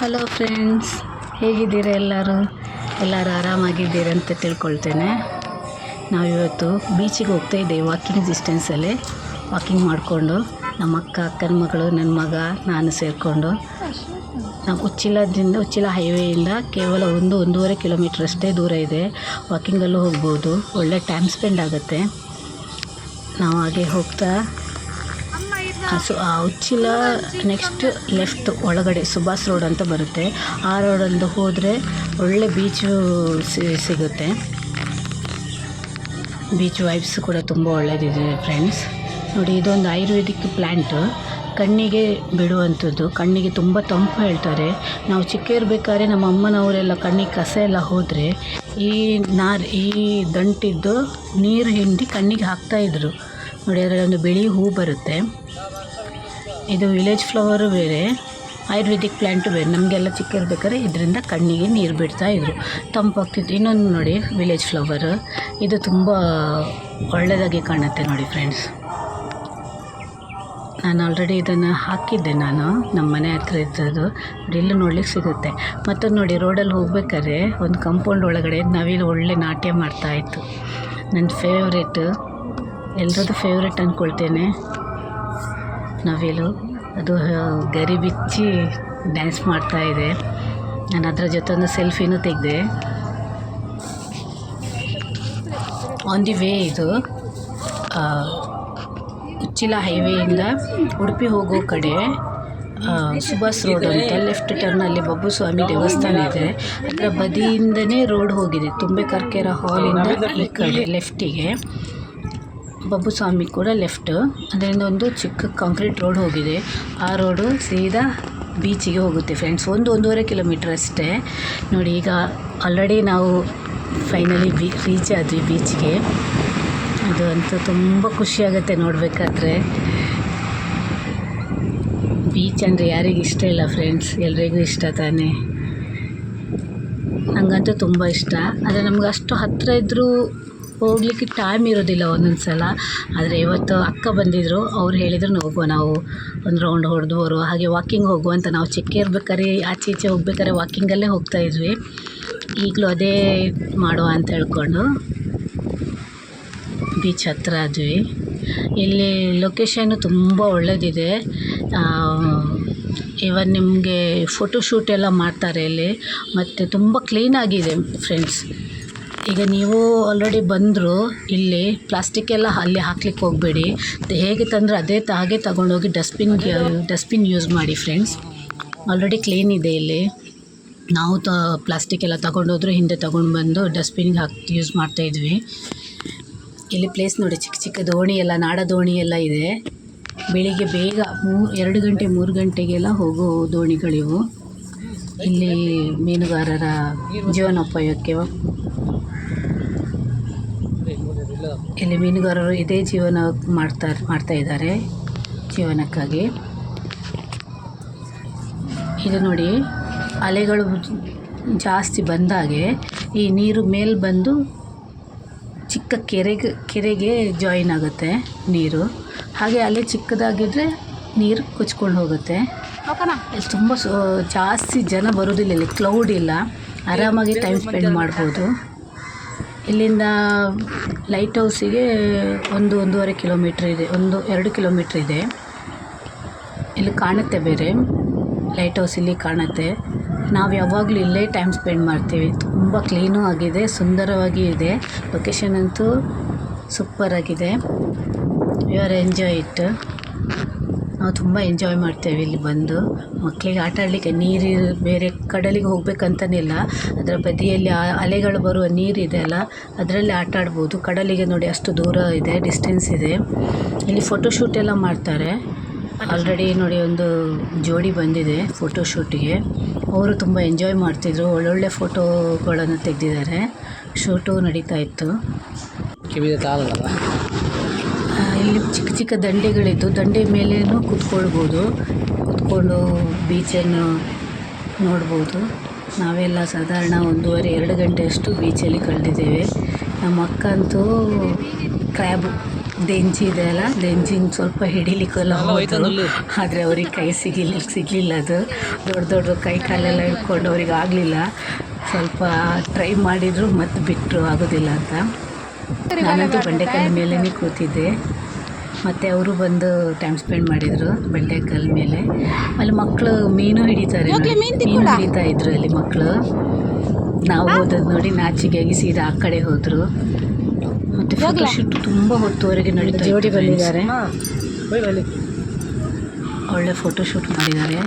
Hello friends, ಹೇಗಿದ್ದೀರಾ ಎಲ್ಲರೂ? ಎಲ್ಲರೂ ಆರಾಮಾಗಿದ್ದೀರಿ ಅಂತ ತಿಳ್ಕೊಳ್ತೇನೆ. ನಾವಿವತ್ತು ಬೀಚಿಗೆ ಹೋಗ್ತಾ ಇದ್ದೇವೆ ವಾಕಿಂಗ್ ಡಿಸ್ಟೆನ್ಸಲ್ಲಿ ವಾಕಿಂಗ್ ಮಾಡಿಕೊಂಡು ನಮ್ಮ ಅಕ್ಕ, ಅಕ್ಕನ ಮಗಳು ನನ್ನ ಮಗ, ನಾನು ಸೇರಿಕೊಂಡು. ನಾವು ಉಚ್ಚಿಲದಿಂದ, ಉಚ್ಚಿಲ ಹೈವೇಯಿಂದ ಕೇವಲ ಒಂದು, ಒಂದೂವರೆ ಕಿಲೋಮೀಟ್ರ್ ಅಷ್ಟೇ ದೂರ ಇದೆ. ವಾಕಿಂಗಲ್ಲೂ ಹೋಗ್ಬೋದು. ಒಳ್ಳೆ ಟೈಮ್ ಸ್ಪೆಂಡ್ ಆಗುತ್ತೆ. ನಾವು ಹಾಗೆ ಹೋಗ್ತಾ ಸು, ಆ, ಉಚ್ಚಿಲ ನೆಕ್ಸ್ಟ್ ಲೆಫ್ಟ್ ಒಳಗಡೆ ಸುಭಾಷ್ ರೋಡ್ ಅಂತ ಬರುತ್ತೆ. ಆ ರೋಡಲ್ಲಿ ಹೋದರೆ ಒಳ್ಳೆ ಬೀಚು ಸಿಗುತ್ತೆ. ಬೀಚ್ ವೈಬ್ಸ್ ಕೂಡ ತುಂಬ ಒಳ್ಳೆಯದಿದೆ ಫ್ರೆಂಡ್ಸ್ ನೋಡಿ, ಇದೊಂದು ಆಯುರ್ವೇದಿಕ್ ಪ್ಲ್ಯಾಂಟು ಕಣ್ಣಿಗೆ ಬಿಡುವಂಥದ್ದು. ಕಣ್ಣಿಗೆ ತುಂಬ ತಂಪು ಹೇಳ್ತಾರೆ. ನಾವು ಚಿಕ್ಕ ಇರಬೇಕಾದ್ರೆ ನಮ್ಮ ಅಮ್ಮನವರೆಲ್ಲ ಕಣ್ಣಿಗೆ ಕಸ ಎಲ್ಲ ಹೋದರೆ ಈ ನಾರು, ಈ ದಂಟಿದ್ದು ನೀರು ಹಿಂಡಿ ಕಣ್ಣಿಗೆ ಹಾಕ್ತಾಯಿದ್ರು ನೋಡಿ ಅದರಲ್ಲಿ ಒಂದು ಬಿಳಿ ಹೂ ಬರುತ್ತೆ. ಇದು ವಿಲೇಜ್ ಫ್ಲವರು ಬೇರೆ ಆಯುರ್ವೇದಿಕ್ ಪ್ಲ್ಯಾಂಟು ಬೇರೆ. ನಮಗೆಲ್ಲ ಚಿಕ್ಕ ಇರ್ಬೇಕಾದ್ರೆ ಇದರಿಂದ ಕಣ್ಣಿಗೆ ನೀರು ಬಿಡ್ತಾ ಇದ್ರು. ತಂಪಾಗ್ತಿತ್ತು. ಇನ್ನೊಂದು ನೋಡಿ ವಿಲೇಜ್ ಫ್ಲವರ್ ಇದು ತುಂಬ ಒಳ್ಳೆಯದಾಗಿ ಕಾಣುತ್ತೆ ನೋಡಿ ಫ್ರೆಂಡ್ಸ್ ನಾನು ಆಲ್ರೆಡಿ ಇದನ್ನು ಹಾಕಿದ್ದೆ ನಾನು. ನಮ್ಮ ಮನೆ ಹತ್ರ ಇದ್ದದ್ದು. ಎಲ್ಲ ನೋಡ್ಲಿಕ್ಕೆ ಸಿಗುತ್ತೆ. ಮತ್ತೊಂದು ನೋಡಿ ರೋಡಲ್ಲಿ ಹೋಗ್ಬೇಕಾದ್ರೆ ಒಂದು ಕಂಪೌಂಡ್ ಒಳಗಡೆ ನವಿಲು ಒಳ್ಳೆ ನಾಟ್ಯ ಮಾಡ್ತಾಯಿತ್ತು ನನ್ನ ಫೇವ್ರೇಟ್ ಎಲ್ಲರದ್ದು ಫೇವ್ರೇಟ್ ಅಂದ್ಕೊಳ್ತೇನೆ. ನವಿಲು ಅದು ಗರಿ ಬಿಚ್ಚಿ ಡ್ಯಾನ್ಸ್ ಮಾಡ್ತಾ ಇದೆ. ನಾನು ಅದರ ಜೊತೆ ಒಂದು ಸೆಲ್ಫಿನೂ ತೆಗೆದೆ. ಆನ್ ದಿ ವೇ ಇದು ಉಚ್ಚಿಲ ಹೈವೇಯಿಂದ ಉಡುಪಿ ಹೋಗೋ ಕಡೆ ಸುಭಾಷ್ ರೋಡ್ ಅಂತ ಲೆಫ್ಟ್ ಟರ್ನಲ್ಲಿ ಬಬ್ಬು ಸ್ವಾಮಿ ದೇವಸ್ಥಾನ ಇದೆ. ಅದರ ಬದಿಯಿಂದನೇ ರೋಡ್ ಹೋಗಿದೆ. ತುಂಬೆ ಕರ್ಕೆರ ಹಾಲಿಂದ ಈ ಕಡೆ ಲೆಫ್ಟಿಗೆ ಬಬ್ಬು ಸ್ವಾಮಿ ಕೂಡ ಲೆಫ್ಟ್. ಅದರಿಂದ ಒಂದು ಚಿಕ್ಕ ಕಾಂಕ್ರೀಟ್ ರೋಡ್ ಹೋಗಿದೆ. ಆ ರೋಡು ಸೀದಾ ಬೀಚಿಗೆ ಹೋಗುತ್ತೆ ಫ್ರೆಂಡ್ಸ್. ಒಂದು ಒಂದೂವರೆ ಕಿಲೋಮೀಟರ್ ಅಷ್ಟೇ. ನೋಡಿ, ಈಗ ಆಲ್ರೆಡಿ ನಾವು ಫೈನಲಿ ಬೀ ರೀಚ್ ಆದ್ವಿ ಬೀಚ್ಗೆ. ಅದು ಅಂತೂ ತುಂಬ ಖುಷಿಯಾಗುತ್ತೆ ನೋಡಬೇಕಾದ್ರೆ. ಬೀಚ್ ಅಂದರೆ ಯಾರಿಗೂ ಇಷ್ಟ ಇಲ್ಲ ಫ್ರೆಂಡ್ಸ್. ಎಲ್ರಿಗೂ ಇಷ್ಟ ತಾನೇ. ನನಗಂತೂ ತುಂಬ ಇಷ್ಟ. ಆದರೆ ನಮ್ಗೆ ಅಷ್ಟು ಹತ್ತಿರ ಇದ್ದರೂ ಹೋಗ್ಲಿಕ್ಕೆ ಟೈಮ್ ಇರೋದಿಲ್ಲ ಒಂದೊಂದು ಸಲ ಆದರೆ ಇವತ್ತು ಅಕ್ಕ ಬಂದಿದ್ದರು ಅವ್ರು ಹೇಳಿದ್ರು ಹೋಗುವ, ನಾವು ಒಂದು ರೌಂಡ್ ಹೊಡೆದು ಬರುವ, ಹಾಗೆ ವಾಕಿಂಗ್ ಹೋಗುವ ಅಂತ ನಾವು ಚಿಕ್ಕ ಇರ್ಬೇಕಾದ್ರೆ ಆಚೆ ಈಚೆ ಹೋಗ್ಬೇಕಾದ್ರೆ ವಾಕಿಂಗಲ್ಲೇ ಹೋಗ್ತಾ ಇದ್ವಿ. ಈಗಲೂ ಅದೇ ಮಾಡುವ ಅಂತ ಹೇಳ್ಕೊಂಡು ಬೀಚ್ ಹತ್ರ ಆದ್ವಿ. ಇಲ್ಲಿ ಲೊಕೇಶನ್ನು ತುಂಬ ಒಳ್ಳೆಯದಿದೆ ಇವನ್ ನಿಮಗೆ ಫೋಟೋಶೂಟ್ ಎಲ್ಲ ಮಾಡ್ತಾರೆ ಇಲ್ಲಿ. ಮತ್ತು ತುಂಬ ಕ್ಲೀನಾಗಿದೆ ಫ್ರೆಂಡ್ಸ್ ಈಗ ನೀವು ಆಲ್ರೆಡಿ ಬಂದರು, ಇಲ್ಲಿ ಪ್ಲಾಸ್ಟಿಕ್ ಎಲ್ಲ ಅಲ್ಲಿ ಹಾಕ್ಲಿಕ್ಕೆ ಹೋಗಬೇಡಿ. ಹೇಗೆ ತಂದರೆ ಅದೇ ಹಾಗೆ ತಗೊಂಡೋಗಿ ಡಸ್ಟ್ಬಿನ್ಗೆ ಡಸ್ಟ್ಬಿನ್ ಯೂಸ್ ಮಾಡಿ ಫ್ರೆಂಡ್ಸ್ ಆಲ್ರೆಡಿ ಕ್ಲೀನ್ ಇದೆ ಇಲ್ಲಿ. ನಾವು ತ ಪ್ಲಾಸ್ಟಿಕ್ ಎಲ್ಲ ತಗೊಂಡೋದ್ರು ಹಿಂದೆ ತಗೊಂಡು ಬಂದು ಡಸ್ಟ್ಬಿನ್ಗೆ ಹಾಕಿ ಯೂಸ್ ಮಾಡ್ತಾಯಿದ್ವಿ ಇಲ್ಲಿ ಪ್ಲೇಸ್ ನೋಡಿ ಚಿಕ್ಕ ಚಿಕ್ಕ ದೋಣಿ ಎಲ್ಲ, ನಾಡ ದೋಣಿ ಎಲ್ಲ ಇದೆ. ಬೆಳಿಗ್ಗೆ ಬೇಗ ಮೂ ಎರಡು ಗಂಟೆ, ಮೂರು ಗಂಟೆಗೆಲ್ಲ ಹೋಗೋ ದೋಣಿಗಳಿವು. ಇಲ್ಲಿ ಮೀನುಗಾರರ ಜೀವನೋಪಾಯಕ್ಕೆ ಇಲ್ಲಿ ಮೀನುಗಾರರು ಇದೇ ಜೀವನ ಮಾಡ್ತಾ ಮಾಡ್ತಾ ಇದ್ದಾರೆ ಜೀವನಕ್ಕಾಗಿ. ಇದು ನೋಡಿ ಅಲೆಗಳು ಜಾಸ್ತಿ ಬಂದಾಗೆ ಈ ನೀರು ಮೇಲೆ ಬಂದು ಚಿಕ್ಕ ಕೆರೆಗೆ ಕೆರೆಗೆ ಜಾಯಿನ್ ಆಗುತ್ತೆ ನೀರು. ಹಾಗೆ ಅಲೆ ಚಿಕ್ಕದಾಗಿದ್ದರೆ ನೀರು ಕೊಚ್ಕೊಂಡು ಹೋಗುತ್ತೆ. ಇಲ್ಲಿ ತುಂಬ ಸೊ ಜಾಸ್ತಿ ಜನ ಬರೋದಿಲ್ಲ ಇಲ್ಲಿ ಕ್ಲೌಡ್ ಇಲ್ಲ. ಆರಾಮಾಗಿ ಟೈಮ್ ಸ್ಪೆಂಡ್ ಮಾಡ್ಬೋದು. ಇಲ್ಲಿಂದ ಲೈಟ್ ಹೌಸಿಗೆ ಒಂದು ಒಂದೂವರೆ ಕಿಲೋಮೀಟ್ರ್ ಇದೆ, ಒಂದು ಎರಡು ಕಿಲೋಮೀಟ್ರ್ ಇದೆ. ಇಲ್ಲಿ ಕಾಣುತ್ತೆ ಬೇರೆ ಲೈಟ್ ಹೌಸ್ ಇಲ್ಲಿ ಕಾಣುತ್ತೆ. ನಾವು ಯಾವಾಗಲೂ ಇಲ್ಲೇ ಟೈಮ್ ಸ್ಪೆಂಡ್ ಮಾಡ್ತೀವಿ. ತುಂಬ ಕ್ಲೀನೂ ಆಗಿದೆ, ಸುಂದರವಾಗಿ ಇದೆ. ಲೊಕೇಶನ್ ಅಂತೂ ಸೂಪರ್ ಆಗಿದೆ. ಯು ಆರ್ ಎಂಜಾಯ್ ಇಟ್ ನಾವು ತುಂಬ ಎಂಜಾಯ್ ಮಾಡ್ತೇವೆ ಇಲ್ಲಿ ಬಂದು. ಮಕ್ಕಳಿಗೆ ಆಟ ಆಡಲಿಕ್ಕೆ ನೀರು ಬೇರೆ ಕಡಲಿಗೆ ಹೋಗ್ಬೇಕಂತನಿಲ್ಲ ಅದರ ಬದಿಯಲ್ಲಿ ಆ ಅಲೆಗಳು ಬರುವ ನೀರಿದೆ ಅಲ್ಲ, ಅದರಲ್ಲಿ ಆಟ ಆಡ್ಬೋದು. ಕಡಲಿಗೆ ನೋಡಿ ಅಷ್ಟು ದೂರ ಇದೆ ಡಿಸ್ಟೆನ್ಸ್ ಇದೆ. ಇಲ್ಲಿ ಫೋಟೋಶೂಟ್ ಎಲ್ಲ ಮಾಡ್ತಾರೆ. ಆಲ್ರೆಡಿ ನೋಡಿ ಒಂದು ಜೋಡಿ ಬಂದಿದೆ ಫೋಟೋಶೂಟಿಗೆ ಅವರು ತುಂಬ ಎಂಜಾಯ್ ಮಾಡ್ತಿದ್ರು. ಒಳ್ಳೊಳ್ಳೆ ಫೋಟೋಗಳನ್ನು ತೆಗೆದಿದ್ದಾರೆ. ಶೂಟು ನಡೀತಾ ಇತ್ತು. ಕಿವಿದ ತಾಳಲ್ಲ ಇಲ್ಲಿ ಚಿಕ್ಕ ಚಿಕ್ಕ ದಂಡೆಗಳಿದ್ದು ದಂಡೆ ಮೇಲೇನೂ ಕೂತ್ಕೊಳ್ಬೋದು. ಕುತ್ಕೊಂಡು ಬೀಚನ್ನು ನೋಡ್ಬೋದು. ನಾವೆಲ್ಲ ಸಾಧಾರಣ ಒಂದೂವರೆ ಎರಡು ಗಂಟೆಯಷ್ಟು ಬೀಚಲ್ಲಿ ಕಳೆದಿದ್ದೇವೆ. ನಮ್ಮ ಅಕ್ಕ ಅಂತೂ ಕ್ರ್ಯಾಬ್ ದೆಂಚಿ ಇದೆ ಅಲ್ಲ ದೆಂಜಿನ ಸ್ವಲ್ಪ ಹಿಡಿಲಿಕ್ಕೆಲ್ಲ ಹೋಯ್ತು ಆದರೆ ಅವ್ರಿಗೆ ಕೈ ಸಿಗಿಲ್ಲ ಸಿಗಲಿಲ್ಲ ಅದು. ದೊಡ್ಡ ದೊಡ್ಡ ಕೈ ಕಾಲೆಲ್ಲ ಇಟ್ಕೊಂಡು ಅವ್ರಿಗೆ ಆಗಲಿಲ್ಲ. ಸ್ವಲ್ಪ ಟ್ರೈ ಮಾಡಿದ್ರು ಮತ್ತೆ ಬಿಟ್ಟರು ಆಗೋದಿಲ್ಲ ಅಂತ. ನಾನಂತೂ ಬಂಡೆಕಾಯಿ ಮೇಲೇ ಕೂತಿದ್ದೆ. ಮತ್ತು ಅವರು ಬಂದು ಟೈಮ್ ಸ್ಪೆಂಡ್ ಮಾಡಿದರು ಬೆಳ್ಳೆಕಲ್ ಮೇಲೆ. ಅಲ್ಲಿ ಮಕ್ಕಳು ಮೀನು ಹಿಡಿತಾರೆ ನೋಡಿ. ಮೀನು ಹಿಡಿತಾ ಇದ್ರು ಅಲ್ಲಿ ಮಕ್ಕಳು ನಾವು ಹೋದದ್ದು ನೋಡಿ ನಾಚಿಕೆಯಾಗಿ ಸೀದಾ ಆ ಕಡೆ ಹೋದರು. ಮತ್ತು ಫೋಟೋಶೂಟ್ ತುಂಬ ಹೊತ್ತುವರೆಗೆ ನಡೀತಾ ಜೋಡಿ ಬಂದಿದ್ದಾರೆ. ಒಳ್ಳೆ ಫೋಟೋಶೂಟ್ ಮಾಡಿದ್ದಾರೆ.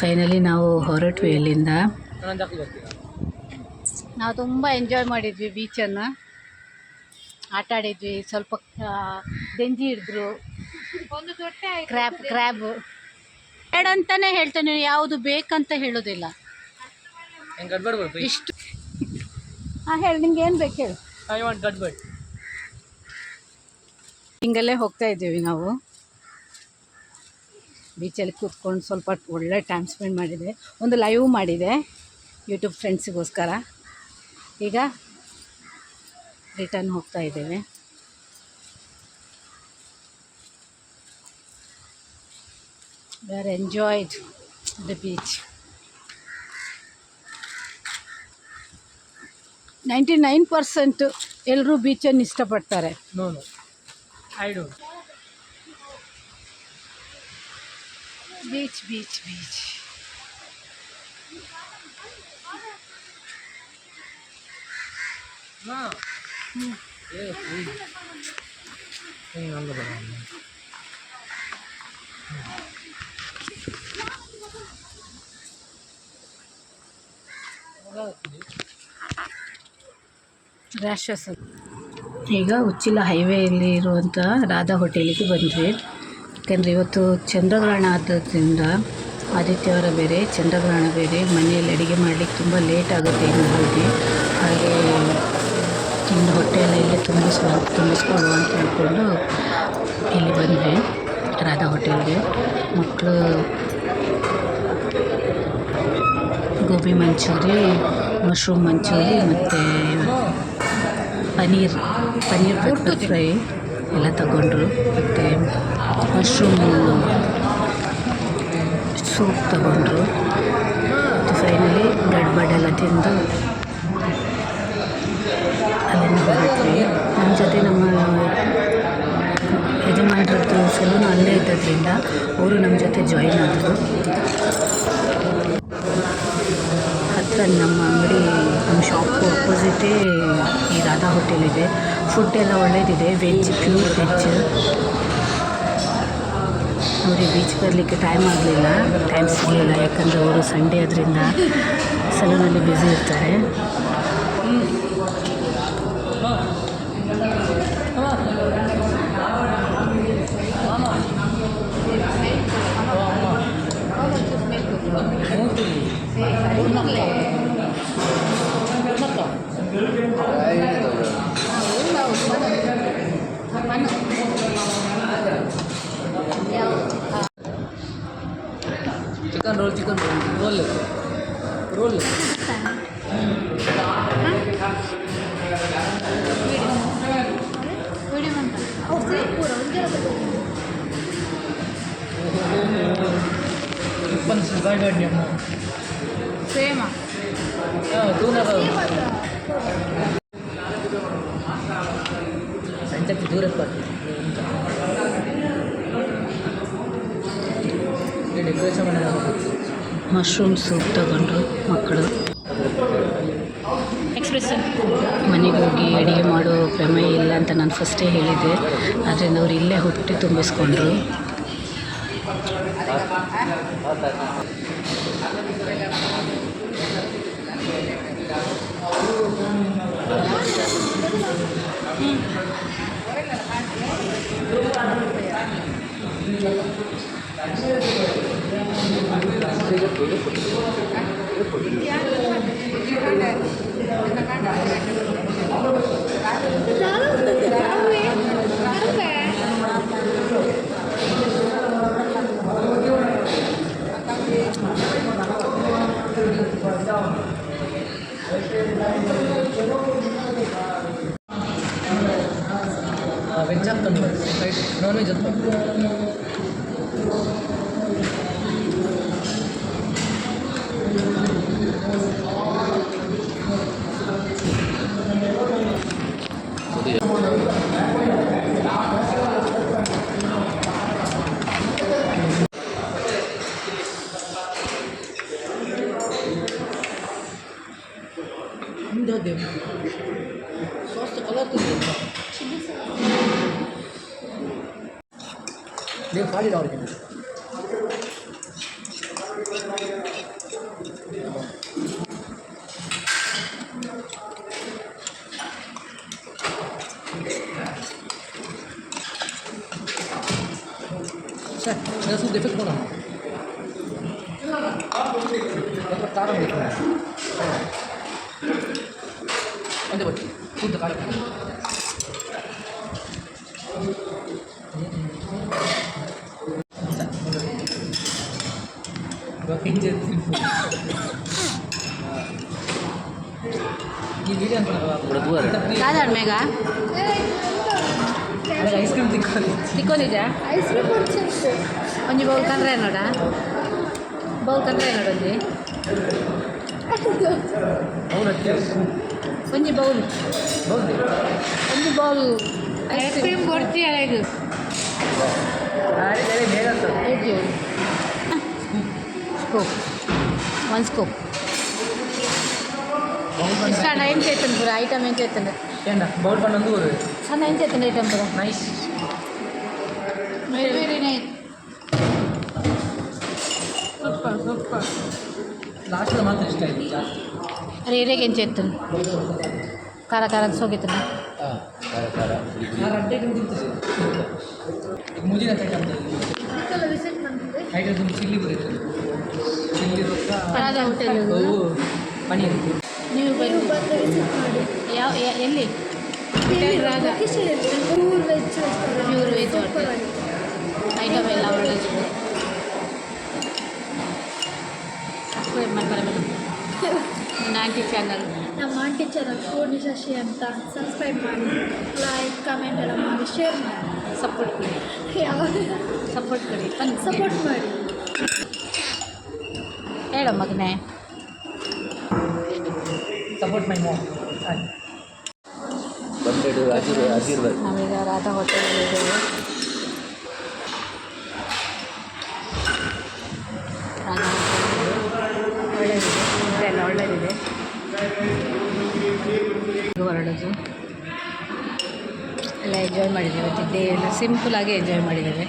ಫೈನಲಿ ನಾವು ಹೊರಟ್ವಿ ಅಲ್ಲಿಂದ. ನಾವು ತುಂಬ ಎಂಜಾಯ್ ಮಾಡಿದ್ವಿ ಬೀಚನ್ನು ಆಟ ಆಡಿದ್ವಿ ಸ್ವಲ್ಪ ದೆಂಜಿ ಹಿಡಿದ್ರು. ಕ್ರ್ಯಾಬ್ ಕ್ರ್ಯಾಬ್ ಬೇಡ ಅಂತಾನೆ ಹೇಳ್ತೇನೆ ಯಾವುದು ಬೇಕಂತ ಹೇಳೋದಿಲ್ಲ. ಇಷ್ಟು. ಹಾಂ ಹೇಳಿ ನಿಮ್ಗೆ ಏನು ಬೇಕು ಹೇಳಿ. ಐ ವಾಂಟ್ ಗಡ್ಬಡ್. ಹಿಂಗಲ್ಲೇ ಹೋಗ್ತಾ ಇದ್ದೀವಿ ನಾವು. ಬೀಚಲ್ಲಿ ಕೂತ್ಕೊಂಡು ಸ್ವಲ್ಪ ಒಳ್ಳೆ ಟೈಮ್ ಸ್ಪೆಂಡ್ ಮಾಡಿದೆ. ಒಂದು ಲೈವ್ ಮಾಡಿದೆ ಯೂಟ್ಯೂಬ್ ಫ್ರೆಂಡ್ಸಿಗೋಸ್ಕರ ಈಗ ರಿಟರ್ನ್ ಹೋಗ್ತಾ ಇದ್ದೇವೆ. We are enjoyed the beach ninety nine percent ಎಲ್ಲರೂ ಬೀಚನ್ನು ಇಷ್ಟಪಡ್ತಾರೆ ಬೀಚ್ ಬೀಚ್ ಬೀಚ್ ಹಾಂ ಈಗ ಉಚ್ಚಿಲ ಹೈವೇಯಲ್ಲಿ ಇರುವಂಥ ರಾಧಾ ಹೋಟೆಲಿಗೆ ಬಂದ್ವಿ. ಯಾಕಂದರೆ ಇವತ್ತು ಚಂದ್ರಗ್ರಹಣ ಆದ್ದರಿಂದ ಆದಿತ್ಯವಾರ ಬೇರೆ, ಚಂದ್ರಗ್ರಹಣ ಬೇರೆ. ಮನೆಯಲ್ಲಿ ಅಡುಗೆ ಮಾಡಲಿಕ್ಕೆ ತುಂಬ ಲೇಟ್ ಆಗುತ್ತೆ ಇನ್ನು ಹೋಗಿ ಹಾಗೆ ಇನ್ನು ಹೋಟೆಲ್ ಇಲ್ಲಿ ತುಂಬಿಸ್ಕೊ ತುಂಬಿಸ್ಕೊಳ್ಳುವ ಅಂತ ಹೇಳ್ಕೊಂಡು ಇಲ್ಲಿ ಬಂದ್ವಿ ರಾಧಾ ಹೋಟೆಲ್ಗೆ. ಮಕ್ಕಳು ಗೋಬಿ ಮಂಚೂರಿ ಮಶ್ರೂಮ್ ಮಂಚೂರಿ ಮತ್ತು ಪನೀರ್ ಪನೀರ್ ಬಟರ್ ಫ್ರೈ ಎಲ್ಲ ತಗೊಂಡ್ರು. ಮತ್ತು ಮಶ್ರೂಮ್ ಸೂಪ್ ತಗೊಂಡ್ರು. ಮತ್ತು ಫೈನಲಿ ಬಡ್ ಎಲ್ಲ ತಿಂದು ನಮ್ಮ ಜೊತೆ ನಮ್ಮ ಯಜಮಾನ್ರದ್ದು ಸಲೂನ್ ಅಲ್ಲೇ ಇದ್ದದ್ರಿಂದ ಅವರು ನಮ್ಮ ಜೊತೆ ಜಾಯಿನ್ ಆದರು. ಹತ್ರ ನಮ್ಮ ಅಂಗಡಿ, ನಮ್ಮ ಶಾಪು ಅಪೋಸಿಟೇ ಈ ರಾಧಾ ಹೋಟೆಲ್ ಇದೆ. ಫುಡ್ ಎಲ್ಲ ಒಳ್ಳೇದಿದೆ. ವೆಜ್ ಪ್ಯೂರ್ ವೆಜ್ ಅವ್ರಿಗೆ ಬೀಚ್ ಬರಲಿಕ್ಕೆ ಟೈಮ್ ಆಗಲಿಲ್ಲ. ಟೈಮ್ ಸಿಗಲಿಲ್ಲ. ಯಾಕಂದರೆ ಅವರು ಸಂಡೇ ಅದರಿಂದ ಸಲೂನಲ್ಲಿ ಬ್ಯುಸಿ ಇರ್ತಾರೆ. Gracias. पण शिवाय ಸೇಮ तू ना ಸಂಚಕ್ಕೆ ದೂರ ಡೆಕೋರೇಷನ್ ಮಾಡೋದು ಮಶ್ರೂಮ್ ಸೂಪ್ ತಗೊಂಡ್ರು ಮಕ್ಕಳು ಕೊಟ್ಟರೆ ಮನೆಗೆ ಹೋಗಿ ಅಡುಗೆ ಮಾಡೋ ಪ್ರಮೇಯ ಇಲ್ಲ ಅಂತ ನಾನು ಫಸ್ಟೇ ಹೇಳಿದ್ದೆ. ಆದ್ದರಿಂದ ಅವ್ರು ಇಲ್ಲೇ ಹುಟ್ಟಿ ತುಂಬಿಸ್ಕೊಂಡ್ರು. 你合计到了没有？是，那是谁发过来的？我打的没出来。嗯，我这边出的。ಪಿಕ್ಚರ್ ಮೇಗ ಐಸ್ ಕ್ರೀಮ್ ತಿಕ್ಕೊಂಡು. ತಿಕ್ಕೊಂಡಿದ್ಯಾ? ಐಸ್ ಕ್ರೀಮ್ ಒಂಜಿ ಬೌಲ್ ಕಂದ್ರೆ ನೋಡ? ಬೌಲ್ ಕಂದ್ರೆ ನೋಡಿ ಒಂಜಿ ಬೌಲ್ ಒಂದು ಬೌಲ್ ಐಸ್ ಕ್ರೀಮ್ ಕೊಡ್ತೀಯ ಇದು? ಬೇಗ స్కో వన్ స్కో ఇస్తాను ఏం చేస్తుంది ఐటమ్ ఏం చేస్తుంది బౌల్ ఏం చేస్తుంది ఐటమ్ బ్రో. అరే ఏరే ఏం చేస్తుంది కర కర సోకితున్నా. ಹೈಡ್ರೋಜನ್ ಚಿಲ್ಲಿ ಬರುತ್ತೆ. ಚಿಲ್ಲಿ ಪನೀರ್ ನೀವು ಯಾವ ಎಲ್ಲಿ? Pure veg pure veg item ಎಲ್ಲ ಒಳ್ಳೆದಿದೆ ಸಬ್ಸ್ಕ್ರೈಬ್ ಮಾಡ್ತಾರೆ ಮೇಡಮ್ ನಾಟಿ ಚಾನಲ್ ನಮ್ಮ ಆಂಟಿ ಚಾನಲ್ ಪೂರ್ಣಿ ಶಶಿ ಅಂತ ಸಬ್ಸ್ಕ್ರೈಬ್ ಮಾಡಿ ಲೈಕ್ ಕಮೆಂಟ್ ಎಲ್ಲ ಮಾಡಿ ಶೇರ್ ಮಾಡಿ. ಸಪೋರ್ಟ್ ಮಾಡಿ. ಯಾವಾಗ? ಸಪೋರ್ಟ್ ಮಾಡಿ. ಸಪೋರ್ಟ್ ಮಾಡಿ. ಹೇಳ ಮಗನೇ. ಸಪೋರ್ಟ್ ಮಾಡಿ ನಾವೀಗ ರಾಧಾ ಹೋಟೆಲ್ ಒಳ್ಳೆಯದಿದೆ ಎಲ್ಲ ಒಳ್ಳೆಯದಿದೆ ಇದು ಹೊರಡೋದು ಎಲ್ಲ ಎಂಜಾಯ್ ಮಾಡಿದ್ದೇವೆ ಸಿಂಪಲ್ ಡೇ ಎಲ್ಲ ಸಿಂಪಲಾಗಿ ಎಂಜಾಯ್ ಮಾಡಿದ್ದೇವೆ.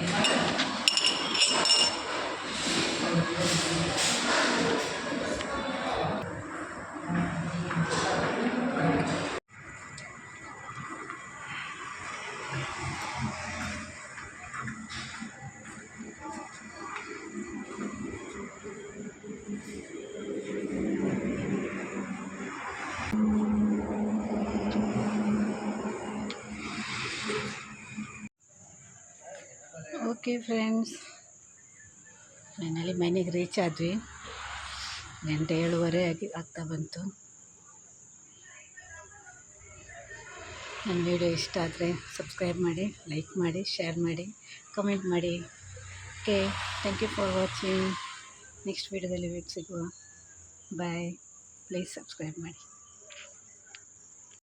Okay friends. ಫೈನಲಿ ಮನೆಗೆ ರೀಚ್ ಆದ್ವಿ. ಗಂಟೆ ಏಳುವರೆ ಆಗಿ ಆಗ್ತಾ ಬಂತು. ನನ್ನ ವಿಡಿಯೋ ಇಷ್ಟ ಆದರೆ ಸಬ್ಸ್ಕ್ರೈಬ್ ಮಾಡಿ, ಲೈಕ್ ಮಾಡಿ, ಶೇರ್ ಮಾಡಿ, ಕಮೆಂಟ್ ಮಾಡಿ. Okay, thank you for watching. Next ವೀಡಿಯೋದಲ್ಲಿ ಸಿಗುವ. ಬಾಯ್. ಪ್ಲೀಸ್ ಸಬ್ಸ್ಕ್ರೈಬ್ ಮಾಡಿ.